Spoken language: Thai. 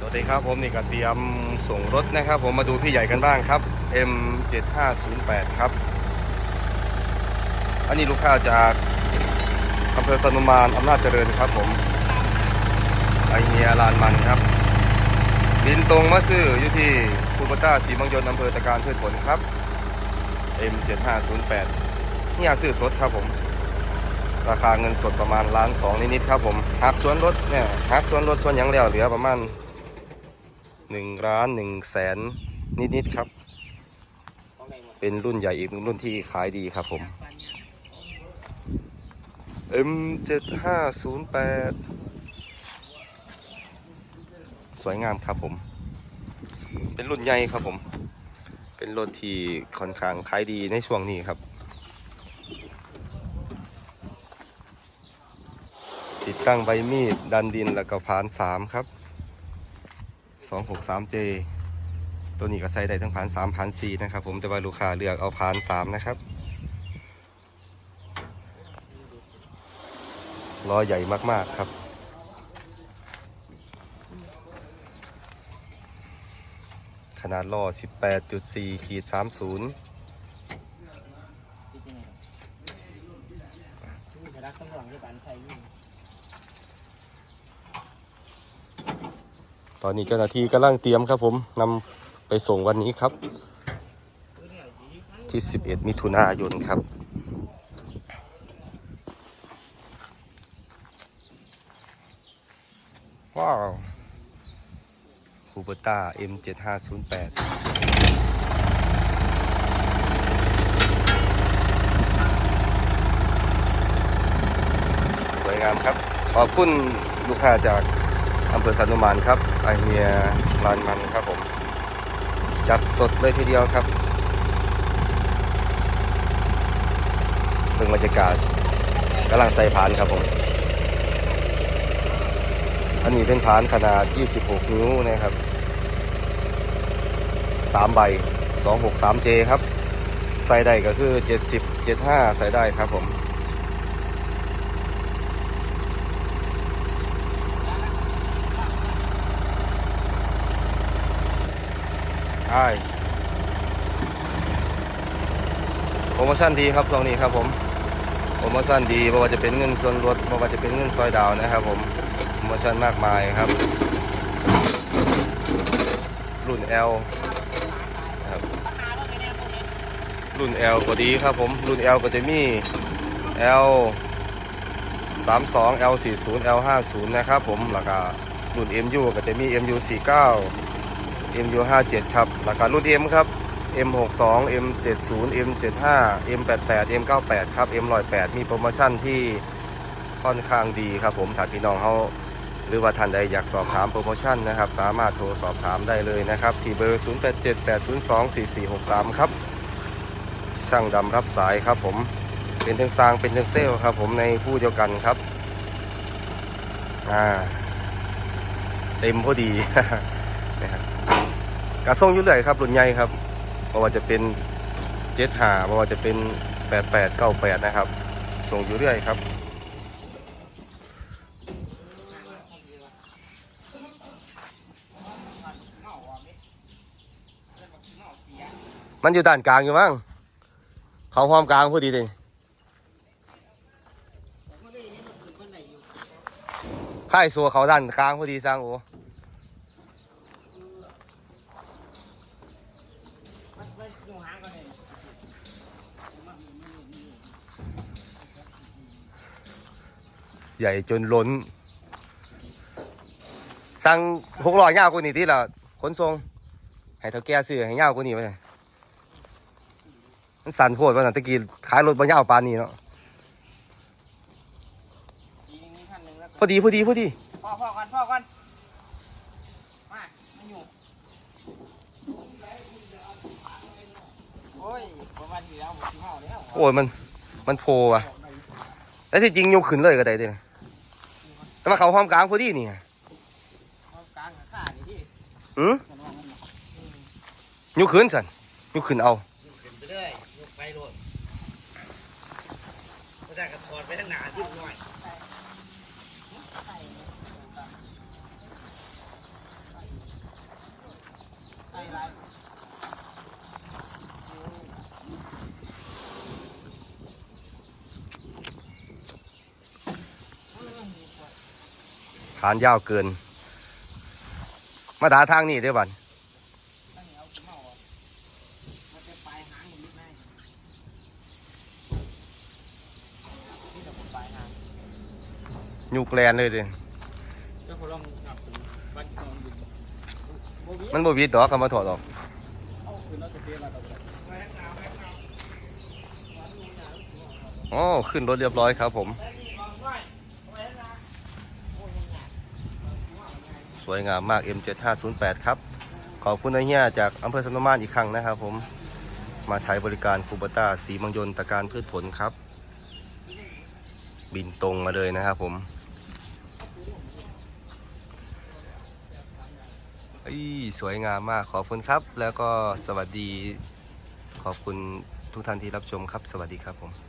สวัสดีครับผมนี่ก็เตรียมส่งรถนะครับ ผมมาดูพี่ใหญ่กันบ้างครับ M7508 ครับ อันนี้ลูกค้าจากอำเภอสนุมานอำนาจเจริญครับผมไอเนียลานมันครับบินตรงมาซื้ออยู่ที่คูปต้าสีบางยนต์อำเภอตะการพืชผลครับ M7508 นี่อยากซื้อสดครับผม ราคาเงินสดประมาณล้านสองนิดๆครับผมหักส่วนลดเนี่ยหักส่วนลดส่วนยังแล้วเหลือประมาณ หนึ่งล้านหนึ่งแสนนิดๆครับ เป็นรุ่นใหญ่อีกรุ่นที่ขายดีครับผม M7508 สวยงามครับผม เป็นรุ่นใหญ่ครับผม เป็นรถที่ค่อนข้างขายดีในช่วงนี้ครับ ติดตั้งใบมีดดันดินแล้วก็ผาน3ครับ 263J ตัวนี้ก็ใส่ได้ทั้งผาน3ผาน4นะครับ ผมแต่ว่าลูกค้าเลือกเอาผาน3นะครับล้อใหญ่มาก ๆ ครับ ขนาดล้อ 18.4ขีด30จะรักต้องหวังด้วยการใช้ยิ่ ตอนนี้เจ้าหน้าที่กำลังเตรียมครับผมนำไปส่งวันนี้ครับ ที่ 11 มิถุนายนครับว้าวคูเปต้า M7508 สวยงามครับ ขอบคุณลูกค้าจาก อำเภอสันนุมานครับไอเฮียลานมันครับผมจัดสดเลยทีเดียวครับเพิ่งบรรยากาศกำลังใส่ผานครับผม อันนี้เป็นผานขนาด 26 นิ้วนะครับ 3 ใบ 263J ครับ ใส่ได้ก็คือ 70 75 ใส่ได้ครับผม ใช่โปรโมชั่นดีครับช่วงนี้ครับผมโปรโมชั่นดีไม่ว่าจะเป็นเงินส่วนลดไม่ว่าจะเป็นเงินซอยดาวนะครับผมโปรโมชั่นมากมายครับ รุ่น L ครับรุ่น L ก็ดีครับผมรุ่น L ก็จะมี L 32 L 40 L 50 นะครับผมแล้วก็รุ่น MU ก็จะมี MU57 ครับราคารุ่น M ครับ M 62 M 70 M 75 M 88 M 98ครับ M 108มีโปรโมชั่นที่ค่อนข้างดีครับผมถ้าพี่น้องเขาหรือว่าท่านใดอยากสอบถามโปรโมชั่นนะครับ สามารถโทรสอบถามได้เลยนะครับ ที่เบอร์ 0878024463 ครับ ช่างดำรับสายครับผมเป็นทั้งซางเป็นทั้งเซลครับผมในผู้เดียวกันครับอ่าเต็มพอดีนะครับ กระส่งอยู่เรื่อยครับรุ่นใหญ่ครับเพราะว่าจะเป็นเจ็ดหาเพราะว่าจะเป็นแปดแปดเก้าแปดนะครับ ส่งอยู่เรื่อยครับมันอยู่ด้านกลางอยู่มั้งเขาพร้อมกลางพอดีเลยค่ายสัวเขาด้านกลางพอดีสร้างโอ มันมันอยู่ห่างกันเลย ใหญ่จนล้น สั่งหกร้อยยาวกว่านี้ที่ละขนส่งให้เท่าแก่ซื้อให้ยาวกว่านี้ไปมันสั่นโพดว่าสั่นตะกี้ขายรถบ่ยาวปานนี้เนาะทีนึงนี่ขั้นหนึ่งแล้วพอดีพอดีพอดี พ่อพ่อก่อนพ่อก่อนมามันอยู่ โอ้ยประมาณนี้แล้วหมดที่ห้าแล้วโอ้ยมันมันโพว่ะ แล้วที่จริงยกขึ้นเลยก็ได้เด้แต่ว่าเขาห้อมกลางพอดีนี่เอากลางกับข้าดิที่อืมมันว่ามันยกขึ้นสันยกขึ้นเอาขึ้นไปเรื่อยยกไปโลดไม่ได้กระถอดไปทั้งหนาที่หน่อยส่ไรฐา นยาวเกิน มาด่าทางนี้ด้อบันตั้งเอาขี้เมาอะยหางอย่างนี้ไหมนี่เราปลายหางยุกลนเลยดิมันบ่วิดดอกคำมาถอดออกอ๋อขึ้นรถเรียบร้อยครับผม วยงามมาก M7508 ครับ ขอบคุณนายเฮียจากอำเภอสมนมานอีกครั้งนะครับผม มาใช้บริการคูบต้าสีมังยนต์ตะการพืชผลครับ บินตรงมาเลยนะครับผมอีสวยงามมากขอบคุณครับ แล้วก็สวัสดีขอบคุณทุกท่านที่รับชมครับ สวัสดีครับผม